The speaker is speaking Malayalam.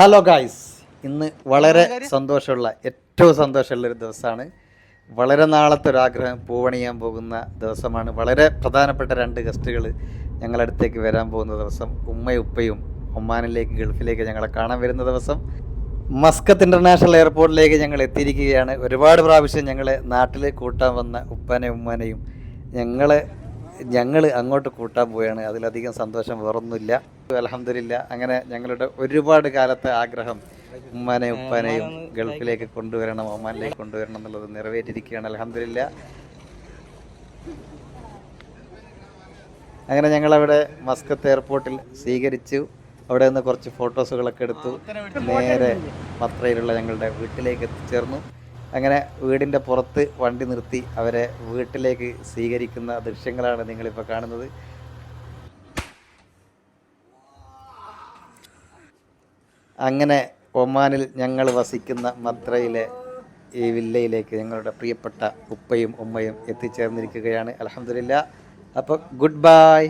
ഹലോ ഗായ്സ് ഇന്ന് വളരെ സന്തോഷമുള്ള ഏറ്റവും സന്തോഷമുള്ള ഒരു ദിവസമാണ്. വളരെ നാളത്തെ ഒരു ആഗ്രഹം പൂവണിയാൻ പോകുന്ന ദിവസമാണ്. വളരെ പ്രധാനപ്പെട്ട രണ്ട് ഗസ്റ്റുകൾ ഞങ്ങളടുത്തേക്ക് വരാൻ പോകുന്ന ദിവസം ഉമ്മയും ഉപ്പയും ഒമാനിലേക്ക് ഗൾഫിലേക്ക് ഞങ്ങളെ കാണാൻ വരുന്ന ദിവസം. മസ്കത്ത് ഇന്റർനാഷണൽ എയർപോർട്ടിലേക്ക് ഞങ്ങൾ എത്തിയിരിക്കുകയാണ്. ഒരുപാട് പ്രാവശ്യം ഞങ്ങളെ നാട്ടിൽ കൂട്ടാൻ വന്ന ഉപ്പാനെയും ഉമ്മാനെയും ഞങ്ങളെ ഞങ്ങൾ അങ്ങോട്ട് കൂട്ടാൻ പോവുകയാണ് അതിലധികം സന്തോഷം വേറൊന്നുമില്ല. അലഹമില്ല അങ്ങനെ ഞങ്ങളുടെ ഒരുപാട് കാലത്തെ ആഗ്രഹം ഉമ്മാനെ ഉപ്പാനെയും ഗൾഫിലേക്ക് കൊണ്ടുവരണം ഒമാനിലേക്ക് കൊണ്ടുവരണം എന്നുള്ളത് നിറവേറ്റിരിക്കുകയാണ്. അലഹമില്ല അങ്ങനെ ഞങ്ങളവിടെ മസ്കത്ത് എയർപോർട്ടിൽ സ്വീകരിച്ചു. അവിടെ നിന്ന് കുറച്ച് ഫോട്ടോസുകളൊക്കെ എടുത്തു. നേരെ പത്രയിലുള്ള ഞങ്ങളുടെ വീട്ടിലേക്ക് എത്തിച്ചേർന്നു. അങ്ങനെ വീടിന്റെ പുറത്ത് വണ്ടി നിർത്തി അവരെ വീട്ടിലേക്ക് സ്വീകരിക്കുന്ന ദൃശ്യങ്ങളാണ് നിങ്ങളിപ്പോൾ കാണുന്നത്. അങ്ങനെ ഒമാനിൽ ഞങ്ങൾ വസിക്കുന്ന മത്രയിലെ ഈ വില്ലയിലേക്ക് ഞങ്ങളുടെ പ്രിയപ്പെട്ട ഉപ്പയും ഉമ്മയും എത്തിച്ചേർന്നിരിക്കുകയാണ്. അലഹമില്ല അപ്പോൾ ഗുഡ് ബൈ.